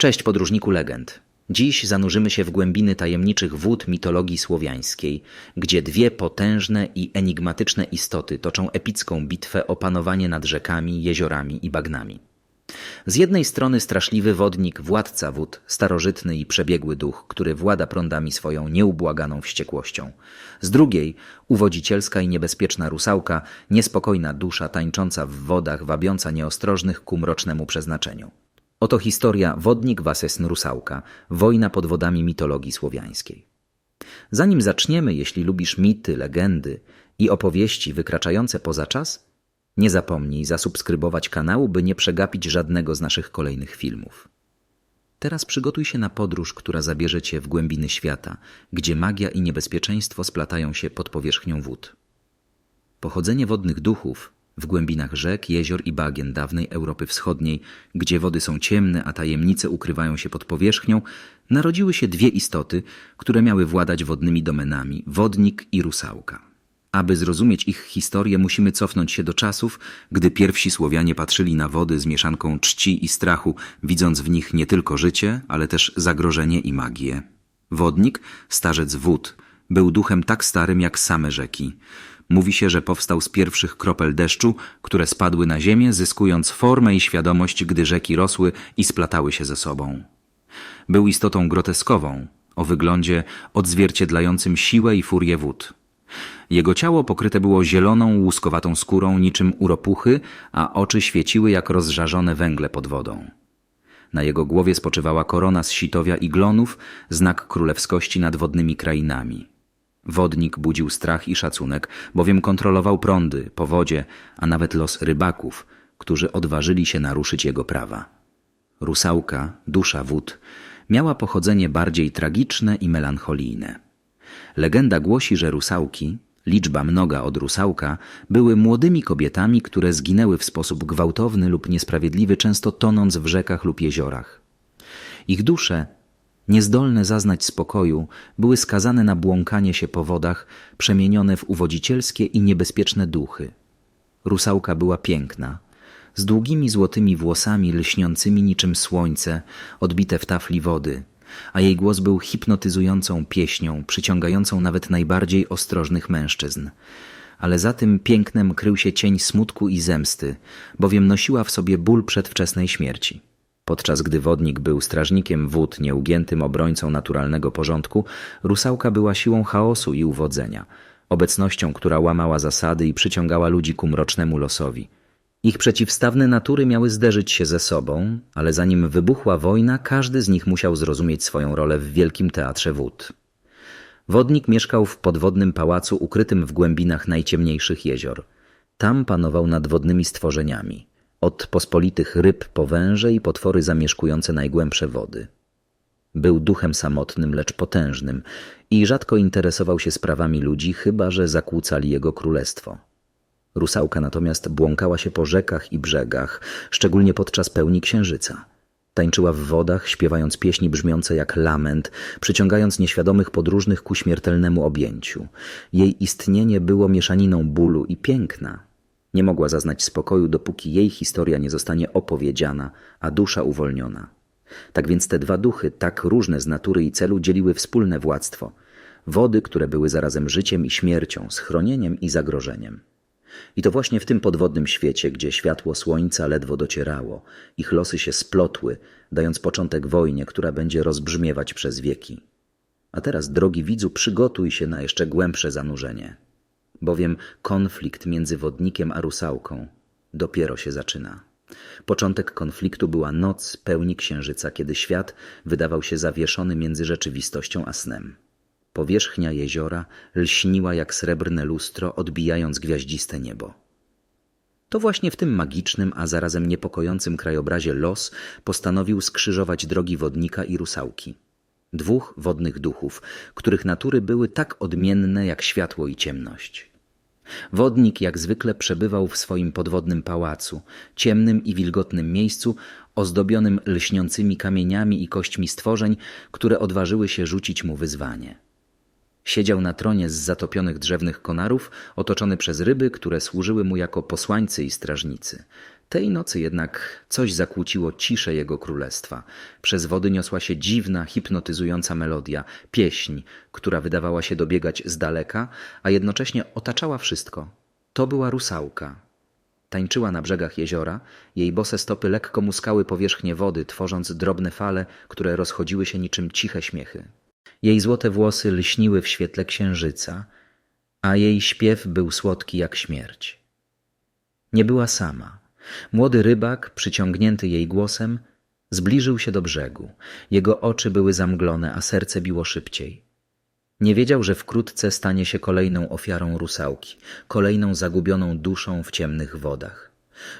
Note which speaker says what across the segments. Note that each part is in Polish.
Speaker 1: Cześć podróżniku legend. Dziś zanurzymy się w głębiny tajemniczych wód mitologii słowiańskiej, gdzie dwie potężne i enigmatyczne istoty toczą epicką bitwę o panowanie nad rzekami, jeziorami i bagnami. Z jednej strony straszliwy wodnik, władca wód, starożytny i przebiegły duch, który włada prądami swoją nieubłaganą wściekłością. Z drugiej uwodzicielska i niebezpieczna rusałka, niespokojna dusza tańcząca w wodach, wabiąca nieostrożnych ku mrocznemu przeznaczeniu. Oto historia Wodnik vs. Rusałka, wojna pod wodami mitologii słowiańskiej. Zanim zaczniemy, jeśli lubisz mity, legendy i opowieści wykraczające poza czas, nie zapomnij zasubskrybować kanału, by nie przegapić żadnego z naszych kolejnych filmów. Teraz przygotuj się na podróż, która zabierze cię w głębiny świata, gdzie magia i niebezpieczeństwo splatają się pod powierzchnią wód. Pochodzenie wodnych duchów w głębinach rzek, jezior i bagien dawnej Europy Wschodniej, gdzie wody są ciemne, a tajemnice ukrywają się pod powierzchnią, narodziły się dwie istoty, które miały władać wodnymi domenami wodnik i rusałka. Aby zrozumieć ich historię, musimy cofnąć się do czasów, gdy pierwsi Słowianie patrzyli na wody z mieszanką czci i strachu, widząc w nich nie tylko życie, ale też zagrożenie i magię. Wodnik, starzec wód, był duchem tak starym jak same rzeki. Mówi się, że powstał z pierwszych kropel deszczu, które spadły na ziemię, zyskując formę i świadomość, gdy rzeki rosły i splatały się ze sobą. Był istotą groteskową, o wyglądzie odzwierciedlającym siłę i furię wód. Jego ciało pokryte było zieloną, łuskowatą skórą niczym uropuchy, a oczy świeciły jak rozżarzone węgle pod wodą. Na jego głowie spoczywała korona z sitowia i glonów, znak królewskości nad wodnymi krainami. Wodnik budził strach i szacunek, bowiem kontrolował prądy, powodzie, a nawet los rybaków, którzy odważyli się naruszyć jego prawa. Rusałka, dusza wód, miała pochodzenie bardziej tragiczne i melancholijne. Legenda głosi, że rusałki, liczba mnoga od rusałka, były młodymi kobietami, które zginęły w sposób gwałtowny lub niesprawiedliwy, często tonąc w rzekach lub jeziorach. Ich dusze niezdolne zaznać spokoju, były skazane na błąkanie się po wodach, przemienione w uwodzicielskie i niebezpieczne duchy. Rusałka była piękna, z długimi złotymi włosami lśniącymi niczym słońce, odbite w tafli wody, a jej głos był hipnotyzującą pieśnią, przyciągającą nawet najbardziej ostrożnych mężczyzn. Ale za tym pięknem krył się cień smutku i zemsty, bowiem nosiła w sobie ból przedwczesnej śmierci. Podczas gdy wodnik był strażnikiem wód, nieugiętym obrońcą naturalnego porządku, rusałka była siłą chaosu i uwodzenia, obecnością, która łamała zasady i przyciągała ludzi ku mrocznemu losowi. Ich przeciwstawne natury miały zderzyć się ze sobą, ale zanim wybuchła wojna, każdy z nich musiał zrozumieć swoją rolę w wielkim teatrze wód. Wodnik mieszkał w podwodnym pałacu ukrytym w głębinach najciemniejszych jezior. Tam panował nad wodnymi stworzeniami – od pospolitych ryb po węże i potwory zamieszkujące najgłębsze wody. Był duchem samotnym, lecz potężnym i rzadko interesował się sprawami ludzi, chyba że zakłócali jego królestwo. Rusałka natomiast błąkała się po rzekach i brzegach, szczególnie podczas pełni księżyca. Tańczyła w wodach, śpiewając pieśni brzmiące jak lament, przyciągając nieświadomych podróżnych ku śmiertelnemu objęciu. Jej istnienie było mieszaniną bólu i piękna, nie mogła zaznać spokoju, dopóki jej historia nie zostanie opowiedziana, a dusza uwolniona. Tak więc te dwa duchy, tak różne z natury i celu, dzieliły wspólne władztwo. Wody, które były zarazem życiem i śmiercią, schronieniem i zagrożeniem. I to właśnie w tym podwodnym świecie, gdzie światło słońca ledwo docierało, ich losy się splotły, dając początek wojnie, która będzie rozbrzmiewać przez wieki. A teraz, drogi widzu, przygotuj się na jeszcze głębsze zanurzenie bowiem konflikt między wodnikiem a rusałką dopiero się zaczyna. Początek konfliktu była noc pełni księżyca, kiedy świat wydawał się zawieszony między rzeczywistością a snem. Powierzchnia jeziora lśniła jak srebrne lustro, odbijając gwiaździste niebo. To właśnie w tym magicznym, a zarazem niepokojącym krajobrazie los postanowił skrzyżować drogi wodnika i rusałki. Dwóch wodnych duchów, których natury były tak odmienne jak światło i ciemność. Wodnik jak zwykle przebywał w swoim podwodnym pałacu, ciemnym i wilgotnym miejscu, ozdobionym lśniącymi kamieniami i kośćmi stworzeń, które odważyły się rzucić mu wyzwanie. Siedział na tronie z zatopionych drzewnych konarów, otoczony przez ryby, które służyły mu jako posłańcy i strażnicy. Tej nocy jednak coś zakłóciło ciszę jego królestwa. Przez wody niosła się dziwna, hipnotyzująca melodia, pieśń, która wydawała się dobiegać z daleka, a jednocześnie otaczała wszystko. To była rusałka. Tańczyła na brzegach jeziora, jej bose stopy lekko muskały powierzchnię wody, tworząc drobne fale, które rozchodziły się niczym ciche śmiechy. Jej złote włosy lśniły w świetle księżyca, a jej śpiew był słodki jak śmierć. Nie była sama. Młody rybak, przyciągnięty jej głosem, zbliżył się do brzegu. Jego oczy były zamglone, a serce biło szybciej. Nie wiedział, że wkrótce stanie się kolejną ofiarą rusałki, kolejną zagubioną duszą w ciemnych wodach.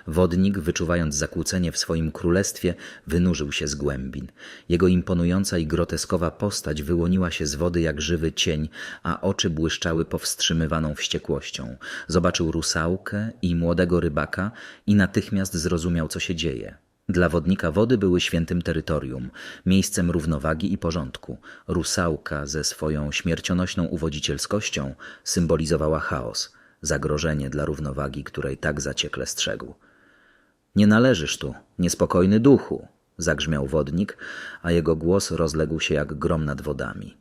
Speaker 1: Wodnik, wyczuwając zakłócenie w swoim królestwie, wynurzył się z głębin. Jego imponująca i groteskowa postać wyłoniła się z wody jak żywy cień, a oczy błyszczały powstrzymywaną wściekłością. Zobaczył rusałkę i młodego rybaka i natychmiast zrozumiał, co się dzieje. Dla wodnika wody były świętym terytorium, miejscem równowagi i porządku. Rusałka ze swoją śmiercionośną uwodzicielskością symbolizowała chaos, zagrożenie dla równowagi, której tak zaciekle strzegł. Nie należysz tu, niespokojny duchu, zagrzmiał wodnik, a jego głos rozległ się jak grom nad wodami.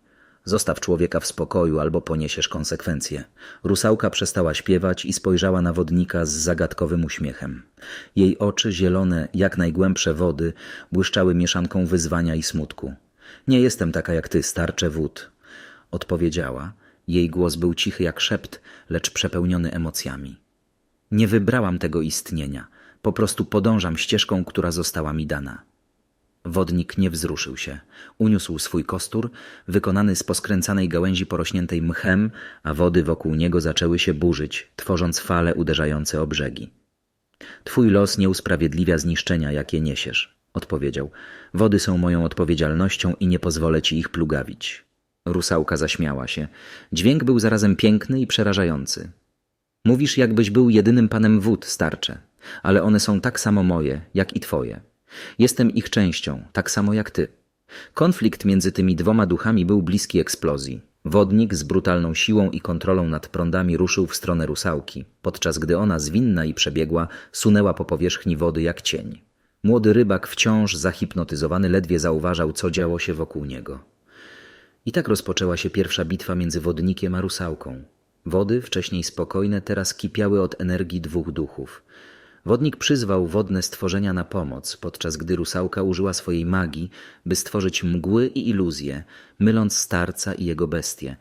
Speaker 1: Zostaw człowieka w spokoju, albo poniesiesz konsekwencje. Rusałka przestała śpiewać i spojrzała na wodnika z zagadkowym uśmiechem. Jej oczy, zielone jak najgłębsze wody, błyszczały mieszanką wyzwania i smutku. Nie jestem taka jak ty, starcze wód, odpowiedziała. Jej głos był cichy jak szept, lecz przepełniony emocjami. Nie wybrałam tego istnienia, po prostu podążam ścieżką, która została mi dana. Wodnik nie wzruszył się. Uniósł swój kostur, wykonany z poskręcanej gałęzi porośniętej mchem, a wody wokół niego zaczęły się burzyć, tworząc fale uderzające o brzegi. Twój los nie usprawiedliwia zniszczenia, jakie niesiesz, odpowiedział. Wody są moją odpowiedzialnością i nie pozwolę ci ich plugawić. Rusałka zaśmiała się. Dźwięk był zarazem piękny i przerażający. Mówisz, jakbyś był jedynym panem wód, starcze, ale one są tak samo moje, jak i twoje. Jestem ich częścią, tak samo jak ty. Konflikt między tymi dwoma duchami był bliski eksplozji. Wodnik z brutalną siłą i kontrolą nad prądami ruszył w stronę rusałki, podczas gdy ona zwinna i przebiegła sunęła po powierzchni wody jak cień. Młody rybak wciąż zahipnotyzowany ledwie zauważał, co działo się wokół niego. I tak rozpoczęła się pierwsza bitwa między wodnikiem a rusałką. Wody, wcześniej spokojne, teraz kipiały od energii dwóch duchów. Wodnik przyzwał wodne stworzenia na pomoc, podczas gdy rusałka użyła swojej magii, by stworzyć mgły i iluzje, myląc starca i jego bestie.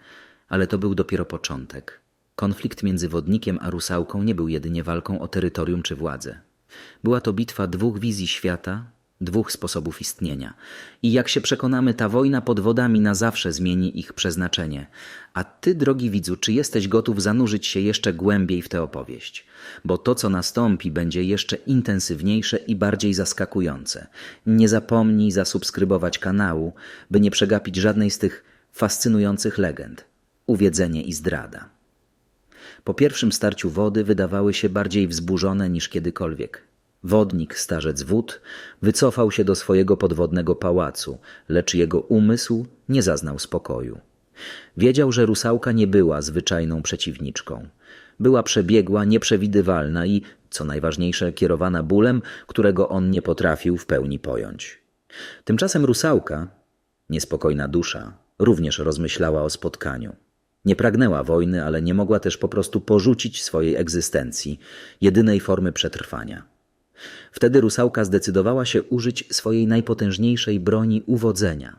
Speaker 1: Ale to był dopiero początek. Konflikt między wodnikiem a rusałką nie był jedynie walką o terytorium czy władzę. Była to bitwa dwóch wizji świata, dwóch sposobów istnienia. I jak się przekonamy, ta wojna pod wodami na zawsze zmieni ich przeznaczenie. A ty, drogi widzu, czy jesteś gotów zanurzyć się jeszcze głębiej w tę opowieść? Bo to, co nastąpi, będzie jeszcze intensywniejsze i bardziej zaskakujące. Nie zapomnij zasubskrybować kanału, by nie przegapić żadnej z tych fascynujących legend. Uwiedzenie i zdrada. Po pierwszym starciu wody wydawały się bardziej wzburzone niż kiedykolwiek. Wodnik, starzec wód, wycofał się do swojego podwodnego pałacu, lecz jego umysł nie zaznał spokoju. Wiedział, że rusałka nie była zwyczajną przeciwniczką. Była przebiegła, nieprzewidywalna i, co najważniejsze, kierowana bólem, którego on nie potrafił w pełni pojąć. Tymczasem rusałka, niespokojna dusza, również rozmyślała o spotkaniu. Nie pragnęła wojny, ale nie mogła też po prostu porzucić swojej egzystencji, jedynej formy przetrwania. Wtedy rusałka zdecydowała się użyć swojej najpotężniejszej broni uwodzenia.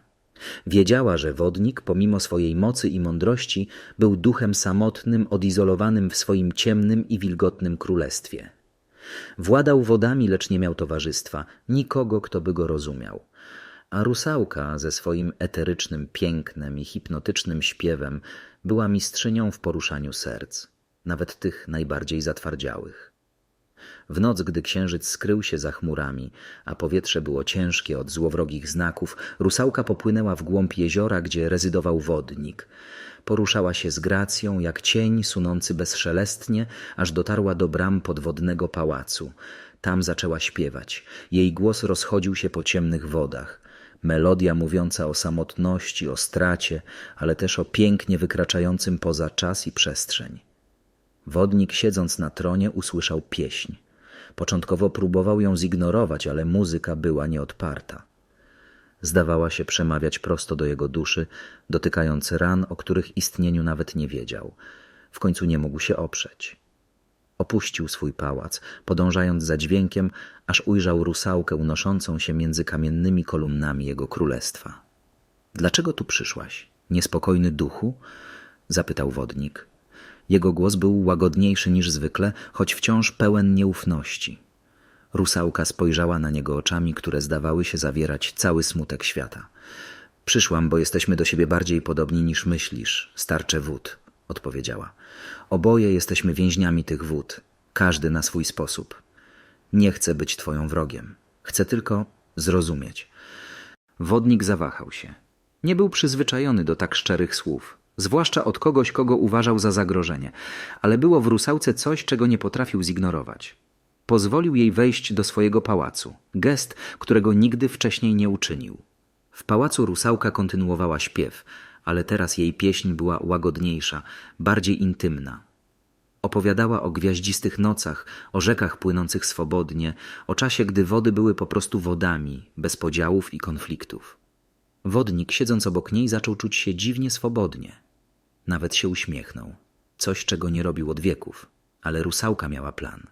Speaker 1: Wiedziała, że wodnik, pomimo swojej mocy i mądrości, był duchem samotnym, odizolowanym w swoim ciemnym i wilgotnym królestwie. Władał wodami, lecz nie miał towarzystwa, nikogo, kto by go rozumiał. A rusałka ze swoim eterycznym pięknem i hipnotycznym śpiewem była mistrzynią w poruszaniu serc, nawet tych najbardziej zatwardziałych. W noc, gdy księżyc skrył się za chmurami, a powietrze było ciężkie od złowrogich znaków, rusałka popłynęła w głąb jeziora, gdzie rezydował wodnik. Poruszała się z gracją, jak cień sunący bezszelestnie, aż dotarła do bram podwodnego pałacu. Tam zaczęła śpiewać. Jej głos rozchodził się po ciemnych wodach. Melodia mówiąca o samotności, o stracie, ale też o pięknie wykraczającym poza czas i przestrzeń. Wodnik, siedząc na tronie, usłyszał pieśń. Początkowo próbował ją zignorować, ale muzyka była nieodparta. Zdawała się przemawiać prosto do jego duszy, dotykając ran, o których istnieniu nawet nie wiedział. W końcu nie mógł się oprzeć. Opuścił swój pałac, podążając za dźwiękiem, aż ujrzał rusałkę unoszącą się między kamiennymi kolumnami jego królestwa. Dlaczego tu przyszłaś? Niespokojny duchu? zapytał wodnik. Jego głos był łagodniejszy niż zwykle, choć wciąż pełen nieufności. Rusałka spojrzała na niego oczami, które zdawały się zawierać cały smutek świata. Przyszłam, bo jesteśmy do siebie bardziej podobni niż myślisz, starcze wód, odpowiedziała. Oboje jesteśmy więźniami tych wód, każdy na swój sposób. Nie chcę być twoją wrogiem. Chcę tylko zrozumieć. Wodnik zawahał się. Nie był przyzwyczajony do tak szczerych słów, zwłaszcza od kogoś, kogo uważał za zagrożenie, ale było w rusałce coś, czego nie potrafił zignorować. Pozwolił jej wejść do swojego pałacu, gest, którego nigdy wcześniej nie uczynił. W pałacu rusałka kontynuowała śpiew, ale teraz jej pieśń była łagodniejsza, bardziej intymna. Opowiadała o gwiaździstych nocach, o rzekach płynących swobodnie, o czasie, gdy wody były po prostu wodami, bez podziałów i konfliktów. Wodnik, siedząc obok niej, zaczął czuć się dziwnie swobodnie. Nawet się uśmiechnął. Coś, czego nie robił od wieków, ale rusałka miała plan.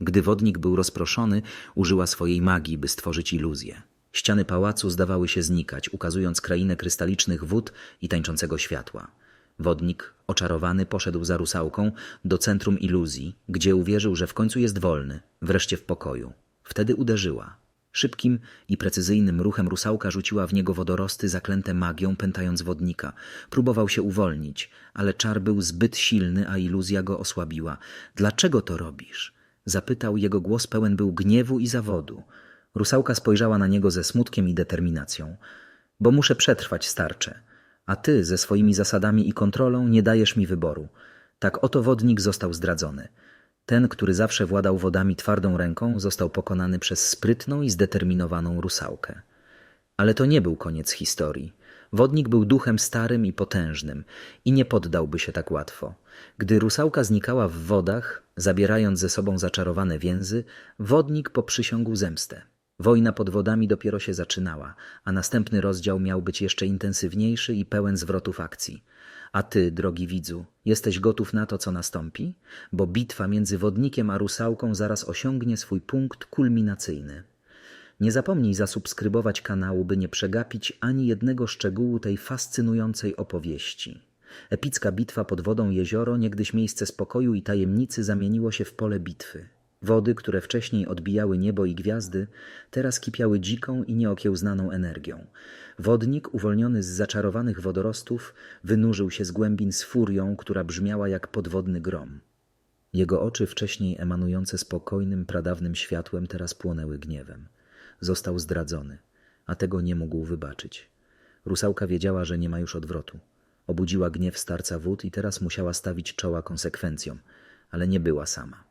Speaker 1: Gdy wodnik był rozproszony, użyła swojej magii, by stworzyć iluzję. Ściany pałacu zdawały się znikać, ukazując krainę krystalicznych wód i tańczącego światła. Wodnik, oczarowany, poszedł za rusałką do centrum iluzji, gdzie uwierzył, że w końcu jest wolny, wreszcie w pokoju. Wtedy uderzyła. Szybkim i precyzyjnym ruchem rusałka rzuciła w niego wodorosty zaklęte magią, pętając wodnika. Próbował się uwolnić, ale czar był zbyt silny, a iluzja go osłabiła. Dlaczego to robisz? Zapytał, jego głos pełen był gniewu i zawodu. Rusałka spojrzała na niego ze smutkiem i determinacją. Bo muszę przetrwać, starcze. A ty ze swoimi zasadami i kontrolą nie dajesz mi wyboru. Tak oto wodnik został zdradzony. Ten, który zawsze władał wodami twardą ręką, został pokonany przez sprytną i zdeterminowaną rusałkę. Ale to nie był koniec historii. Wodnik był duchem starym i potężnym i nie poddałby się tak łatwo. Gdy rusałka znikała w wodach, zabierając ze sobą zaczarowane więzy, wodnik poprzysiągł zemstę. Wojna pod wodami dopiero się zaczynała, a następny rozdział miał być jeszcze intensywniejszy i pełen zwrotów akcji. A ty, drogi widzu, jesteś gotów na to, co nastąpi? Bo bitwa między wodnikiem a rusałką zaraz osiągnie swój punkt kulminacyjny. Nie zapomnij zasubskrybować kanału, by nie przegapić ani jednego szczegółu tej fascynującej opowieści. Epicka bitwa pod wodą jezioro, niegdyś miejsce spokoju i tajemnicy, zamieniło się w pole bitwy. Wody, które wcześniej odbijały niebo i gwiazdy, teraz kipiały dziką i nieokiełznaną energią. Wodnik, uwolniony z zaczarowanych wodorostów, wynurzył się z głębin z furią, która brzmiała jak podwodny grom. Jego oczy, wcześniej emanujące spokojnym, pradawnym światłem, teraz płonęły gniewem. Został zdradzony, a tego nie mógł wybaczyć. Rusałka wiedziała, że nie ma już odwrotu. Obudziła gniew starca wód i teraz musiała stawić czoła konsekwencjom, ale nie była sama.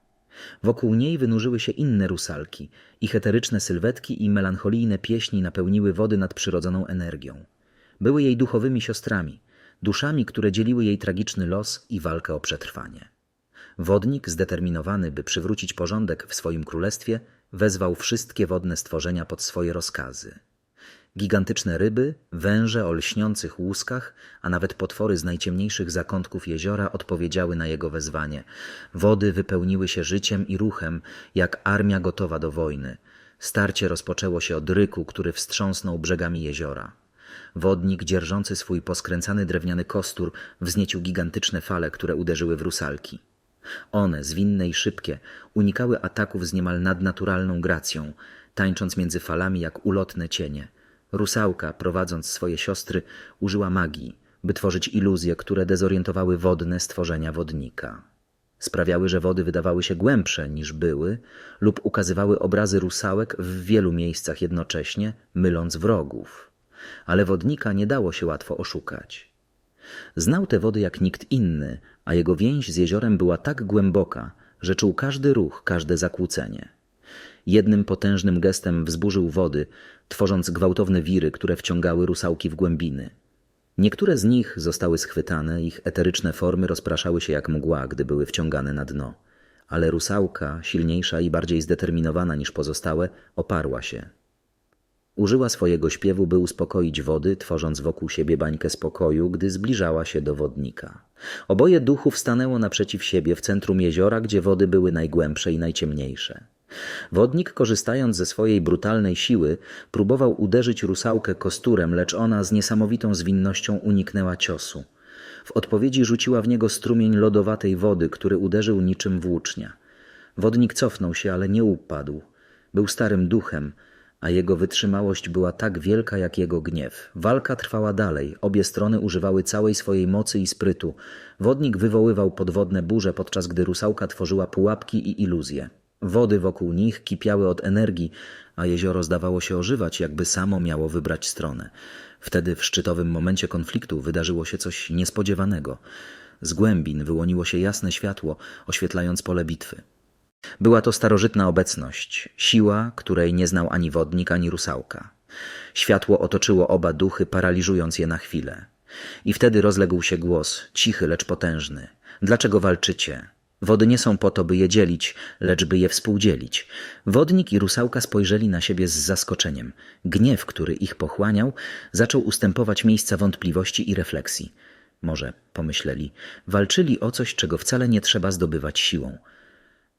Speaker 1: Wokół niej wynurzyły się inne rusalki. Ich eteryczne sylwetki i melancholijne pieśni napełniły wody nadprzyrodzoną energią. Były jej duchowymi siostrami, duszami, które dzieliły jej tragiczny los i walkę o przetrwanie. Wodnik, zdeterminowany, by przywrócić porządek w swoim królestwie, wezwał wszystkie wodne stworzenia pod swoje rozkazy. Gigantyczne ryby, węże o lśniących łuskach, a nawet potwory z najciemniejszych zakątków jeziora odpowiedziały na jego wezwanie. Wody wypełniły się życiem i ruchem, jak armia gotowa do wojny. Starcie rozpoczęło się od ryku, który wstrząsnął brzegami jeziora. Wodnik, dzierżący swój poskręcany drewniany kostur, wzniecił gigantyczne fale, które uderzyły w rusalki. One, zwinne i szybkie, unikały ataków z niemal nadnaturalną gracją, tańcząc między falami jak ulotne cienie – Rusałka, prowadząc swoje siostry, użyła magii, by tworzyć iluzje, które dezorientowały wodne stworzenia wodnika. Sprawiały, że wody wydawały się głębsze niż były, lub ukazywały obrazy rusałek w wielu miejscach jednocześnie, myląc wrogów. Ale wodnika nie dało się łatwo oszukać. Znał te wody jak nikt inny, a jego więź z jeziorem była tak głęboka, że czuł każdy ruch, każde zakłócenie. Jednym potężnym gestem wzburzył wody, tworząc gwałtowne wiry, które wciągały rusałki w głębiny. Niektóre z nich zostały schwytane, ich eteryczne formy rozpraszały się jak mgła, gdy były wciągane na dno, ale rusałka, silniejsza i bardziej zdeterminowana niż pozostałe, oparła się. Użyła swojego śpiewu, by uspokoić wody, tworząc wokół siebie bańkę spokoju, gdy zbliżała się do wodnika. Oboje duchów stanęło naprzeciw siebie w centrum jeziora, gdzie wody były najgłębsze i najciemniejsze. Wodnik, korzystając ze swojej brutalnej siły, próbował uderzyć rusałkę kosturem, lecz ona z niesamowitą zwinnością uniknęła ciosu. W odpowiedzi rzuciła w niego strumień lodowatej wody, który uderzył niczym włócznia. Wodnik cofnął się, ale nie upadł. Był starym duchem, a jego wytrzymałość była tak wielka jak jego gniew. Walka trwała dalej, obie strony używały całej swojej mocy i sprytu. Wodnik wywoływał podwodne burze, podczas gdy rusałka tworzyła pułapki i iluzje. Wody wokół nich kipiały od energii, a jezioro zdawało się ożywać, jakby samo miało wybrać stronę. Wtedy w szczytowym momencie konfliktu wydarzyło się coś niespodziewanego. Z głębin wyłoniło się jasne światło, oświetlając pole bitwy. Była to starożytna obecność, siła, której nie znał ani wodnik, ani rusałka. Światło otoczyło oba duchy, paraliżując je na chwilę. I wtedy rozległ się głos, cichy, lecz potężny. Dlaczego walczycie? Wody nie są po to, by je dzielić, lecz by je współdzielić. Wodnik i rusałka spojrzeli na siebie z zaskoczeniem. Gniew, który ich pochłaniał, zaczął ustępować miejsca wątpliwości i refleksji. Może, pomyśleli, walczyli o coś, czego wcale nie trzeba zdobywać siłą.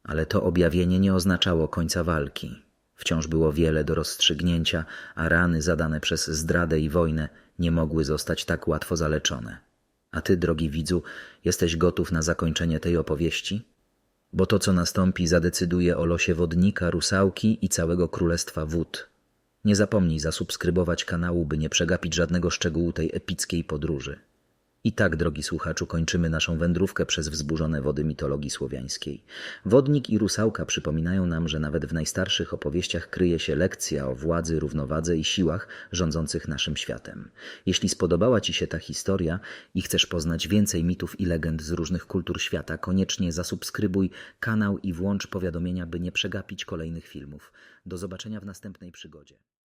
Speaker 1: Ale to objawienie nie oznaczało końca walki. Wciąż było wiele do rozstrzygnięcia, a rany zadane przez zdradę i wojnę nie mogły zostać tak łatwo zaleczone. A ty, drogi widzu, jesteś gotów na zakończenie tej opowieści? Bo to, co nastąpi, zadecyduje o losie wodnika, rusałki i całego królestwa wód. Nie zapomnij zasubskrybować kanału, by nie przegapić żadnego szczegółu tej epickiej podróży. I tak, drogi słuchaczu, kończymy naszą wędrówkę przez wzburzone wody mitologii słowiańskiej. Wodnik i rusałka przypominają nam, że nawet w najstarszych opowieściach kryje się lekcja o władzy, równowadze i siłach rządzących naszym światem. Jeśli spodobała Ci się ta historia i chcesz poznać więcej mitów i legend z różnych kultur świata, koniecznie zasubskrybuj kanał i włącz powiadomienia, by nie przegapić kolejnych filmów. Do zobaczenia w następnej przygodzie.